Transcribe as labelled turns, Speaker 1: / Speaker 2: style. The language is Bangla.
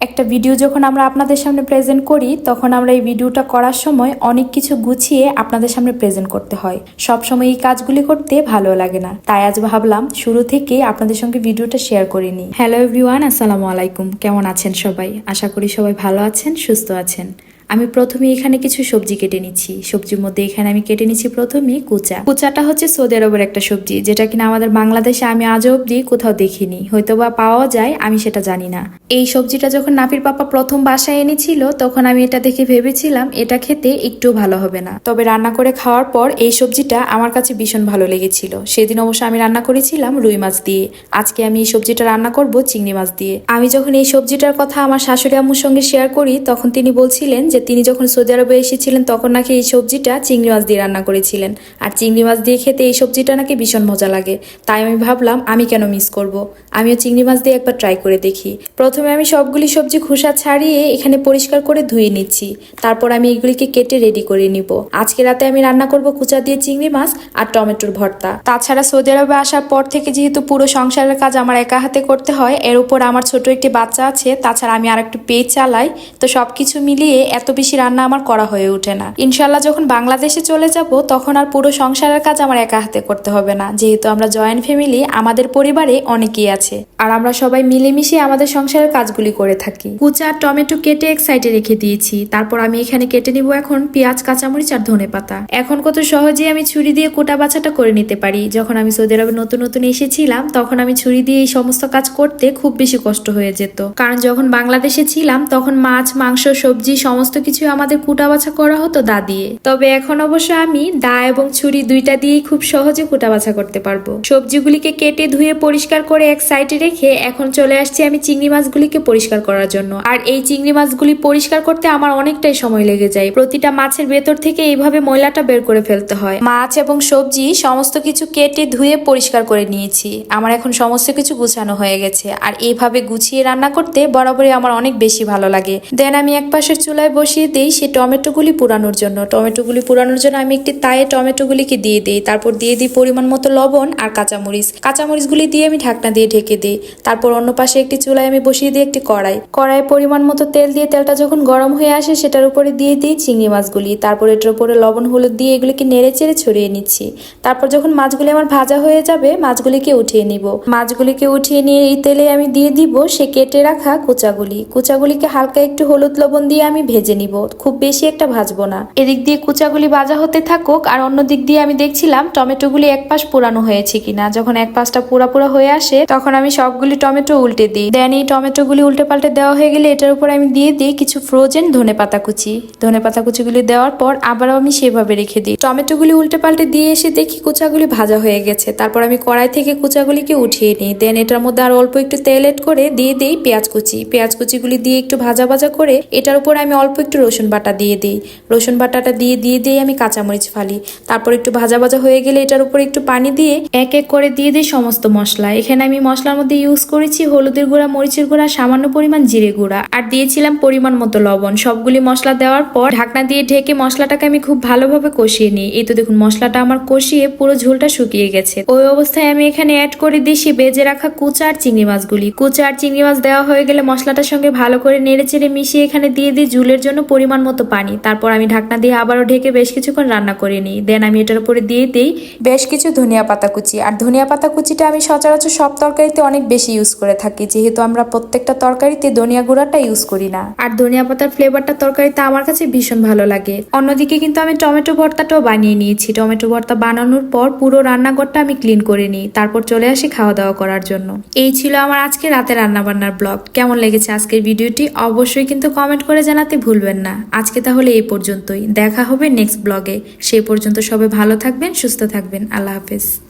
Speaker 1: একটা ভিডিও যখন আমরা আপনাদের সামনে প্রেজেন্ট করি, তখন আমরা এই ভিডিওটা করার সময় অনেক কিছু গুছিয়ে আপনাদের সামনে প্রেজেন্ট করতে হয়। সব সময় এই কাজগুলি করতে ভালো লাগে না। তাই আজ ভাবলাম, শুরু থেকে আপনাদের সঙ্গে ভিডিওটা শেয়ার করে নিই। হ্যালো এভরিওয়ান আসসালামু আলাইকুম। কেমন আছেন সবাই? আশা করি সবাই ভালো আছেন, সুস্থ আছেন। আমি প্রথমে এখানে কিছু সবজি কেটে নিচ্ছি। সবজির মধ্যে এখানে আমি কেটে নিচ্ছি প্রথমে কুচা। কুচাটা হচ্ছে সৌদি আরবের একটা সবজি, যেটা কিনা আমাদের বাংলাদেশে আমি আজও অব্দি কোথাও দেখিনি। হয়তো বা পাওয়া যায়, আমি সেটা জানি না। এই সবজিটা যখন নাপির পাপা প্রথম বাসায় এনেছিল, তখন আমি এটা দেখে ভেবেছিলাম, এটা খেতে একটু ভালো হবে না। তবে রান্না করে খাওয়ার পর এই সবজিটা আমার কাছে ভীষণ ভালো লেগেছিল। সেদিন অবশ্য আমি রান্না করেছিলাম রুই মাছ দিয়ে। আজকে আমি এই সবজিটা রান্না করব চিংড়ি মাছ দিয়ে। আমি যখন এই সবজিটার কথা আমার শাশুড়ি আম্মুর সঙ্গে শেয়ার করি, তখন তিনি বলছিলেন যে তিনি যখন সৌদি আরবে এসেছিলেন, তখন নাকি এই সবজিটা চিংড়ি মাছ দিয়ে রান্না করেছিলেন। আর চিংড়ি মাছ দিয়ে খেতে এই সবজিটা নাকি ভীষণ মজা লাগে। তাই আমি ভাবলাম, আমি কেন মিস করব? আমিও চিংড়ি মাছ দিয়ে একবার ট্রাই করে দেখি। প্রথমে আমি সবগুলি সবজি খোসা ছাড়িয়ে এখানে পরিষ্কার করে ধুয়ে নিচ্ছি। তারপর আমি এগুলিকে কেটে রেডি করে নিব। আজকে রাতে আমি রান্না করব কুচা দিয়ে চিংড়ি মাছ আর টমেটোর ভর্তা। তাছাড়া সৌদি আরবে আসার পর থেকে যেহেতু পুরো সংসারের কাজ আমার একা হাতে করতে হয়, এর উপর আমার ছোট একটি বাচ্চা আছে, তাছাড়া আমি আর একটু পেজ চালাই, তো সবকিছু মিলিয়ে এত বেশি রান্না আমার করা হয়ে ওঠে না। ইনশাল্লাহ যখন বাংলাদেশে চলে যাব, তখন আর পুরো সংসারের কাজ আমার একা হাতে করতে হবে না। যেহেতু আমরা জয়েন্ট ফ্যামিলি আমাদের পরিবারে অনেকেই আছে। আর আমরা সবাই মিলেমিশে আমাদের সংসারের কাজগুলি করে থাকি। কুচা আর টমেটো কেটে এক সাইডে রেখে দিয়েছি। তারপর আমি এখানে কেটে নিব এখন পেঁয়াজ, কাঁচামরিচ আর ধনে পাতা। এখন কত সহজেই আমি ছুরি দিয়ে কোটা বাছাটা করে নিতে পারি। যখন আমি সৌদি আরবে নতুন নতুন এসেছিলাম, তখন আমি ছুরি দিয়ে এই সমস্ত কাজ করতে খুব বেশি কষ্ট হয়ে যেত। কারণ যখন বাংলাদেশে ছিলাম, তখন মাছ, মাংস, সবজি, সমস্ত কিছু আমাদের কুটা বাছা করা হতো দা দিয়ে। তবে এখন অবশ্য আমি দা এবং ছুরি দুইটা দিয়েই খুব সহজে কুটা বাছা করতে পারব। সবজিগুলিকে কেটে ধুয়ে পরিষ্কার করে এক সাইডে রেখে এখন চলে আসছি আমি চিংড়ি মাছগুলিকে পরিষ্কার করার জন্য। আর এই চিংড়ি মাছগুলি পরিষ্কার করতে আমার অনেকটাই সময় লেগে যায়। প্রতিটা মাছের ভেতর থেকে এইভাবে ময়লাটা বের করে ফেলতে হয়। মাছ এবং সবজি সমস্ত কিছু কেটে ধুয়ে পরিষ্কার করে নিয়েছি। আমার এখন সমস্ত কিছু গুছানো হয়ে গেছে। আর এইভাবে গুছিয়ে রান্না করতে বরাবরই আমার অনেক বেশি ভালো লাগে। দেন আমি এক পাশের চুলায় বসিয়ে দিই সেই টমেটোগুলি পুরানোর জন্য। টমেটোগুলি পুরানোর জন্য আমি একটি তায়ে টমেটোগুলিকে দিয়ে দিই। তারপর দিয়ে দিই পরিমাণ মতো লবণ আর কাঁচামরিচ। কাঁচামরিচগুলি দিয়ে আমি ঢাকনা দিয়ে ঢেকে দিই। তারপর অন্য পাশে একটি চুলায় আমি বসিয়ে দিই একটি কড়াই। কড়াই পরিমাণ মতো তেল দিয়ে তেলটা যখন গরম হয়ে আসে সেটার উপরে দিয়ে দিই চিংড়ি মাছগুলি। তারপর এটার উপরে লবণ, হলুদ দিয়ে এগুলিকে নেড়ে চেড়ে ছড়িয়ে নিচ্ছি। তারপর যখন মাছগুলি আমার ভাজা হয়ে যাবে, মাছগুলিকে উঠিয়ে নিব। মাছগুলিকে উঠিয়ে নিয়ে এই তেলে আমি দিয়ে দিব সে কেটে রাখা কুচাগুলি। কুচাগুলিকে হালকা একটু হলুদ লবণ দিয়ে আমি ভেজে নিব, খুব বেশি একটা ভাজবো না। এদিক দিয়ে কুচাগুলি ভাজা হতে থাকুক, আর অন্য দিক দিয়ে আমি দেখছিলাম টমেটোগুলি এক পাশ পুরানো হয়েছে কিনা। যখন এক পাশটা পুরা পুরা হয়ে আসে, তখন আমি সবগুলি টমেটো উল্টে দিই। দেন এই টমেটোগুলি উল্টে পাল্টে দেওয়া হয়ে গেলে এটার উপর আমি দিয়ে দিই কিছু ফ্রোজেন ধনে পাতা কুচি। ধনে পাতা কুচিগুলি দেওয়ার পর আবারও আমি সেভাবে রেখে দিই। টমেটোগুলি উল্টে পাল্টে দিয়ে এসে দেখি কুচাগুলি ভাজা হয়ে গেছে। তারপর আমি কড়াই থেকে কুচাগুলিকে উঠিয়ে নিই। দেন এটার মধ্যে আর অল্প একটু তেল এড করে দিয়ে দিই পেঁয়াজ কুচি। পেঁয়াজ কুচিগুলি দিয়ে একটু ভাজা ভাজা করে, এটার উপর আমি অল্প একটু রসুন বাটা দিয়ে দিই। রসুন বাটাটা দিয়ে দিয়ে দিয়ে আমি কাঁচামরিচ ফালি। তারপর একটু ভাজা ভাজা হয়ে গেলে এটার উপর একটু পানি দিয়ে এক এক করে দিয়ে দিই সমস্ত মশলা। এখানে আমি মশলার মধ্যে ইউজ করেছি হলুদের গুঁড়া, মরিচের গুঁড়া, সামান্য পরিমাণ জিরে গুঁড়া। আর দিয়েছিলাম পরিমাণ মতো লবণ। সবগুলি মশলা দেওয়ার পর ঢাকনা দিয়ে ঢেকে মশলাটাকে আমি খুব ভালোভাবে কষিয়ে নিই। এই তো দেখুন, মশলাটা আমার কষিয়ে পুরো ঝোলটা শুকিয়ে গেছে। ওই অবস্থায় আমি এখানে অ্যাড করে সে বেজে রাখা কুচা আর চিংড়ি মাছগুলি। কুচা আর চিংড়ি মাছ দেওয়া হয়ে গেলে মশলাটার সঙ্গে ভালো করে নেড়ে চেড়ে মিশিয়ে এখানে দিয়ে দিই ঝুলের জন্য পরিমাণ মতো পানি। তারপর আমি ঢাকনা দিয়ে আবারও ঢেকে বেশ কিছুক্ষণ রান্না করে নিই। দেন আমি এটার উপরে দিয়ে দিই বেশ কিছু ধনিয়া পাতা কুচি। আর ধনিয়া পাতা কুচিটা আমি সচরাচর সব তরকারিতে অনেক বেশি ইউজ করে থাকি। যেহেতু আমরা প্রত্যেকটা তরকারিতে ধনিয়া গুঁড়াটা ইউজ করি না। আর ধনিয়া পাতার ফ্লেভারটা তরকারিতে আমার কাছে ভীষণ ভালো লাগে। অন্যদিকে কিন্তু আমি টমেটো ভর্তাটাও বানিয়ে নিয়েছি। টমেটো ভর্তা বানানোর পর পুরো রান্নাঘরটা আমি ক্লিন করে নিই। তারপর চলে আসি খাওয়া দাওয়া করার জন্য। এই ছিল আমার আজকে রাতে রান্নাবান্নার ব্লগ। কেমন লেগেছে আজকের ভিডিওটি অবশ্যই কিন্তু কমেন্ট করে জানাতে ভুলবেন না। আজকে তাহলে এই পর্যন্তই। দেখা হবে নেক্সট ব্লগে সেই পর্যন্ত সবাই ভালো থাকবেন, সুস্থ থাকবেন। আল্লাহ হাফেজ।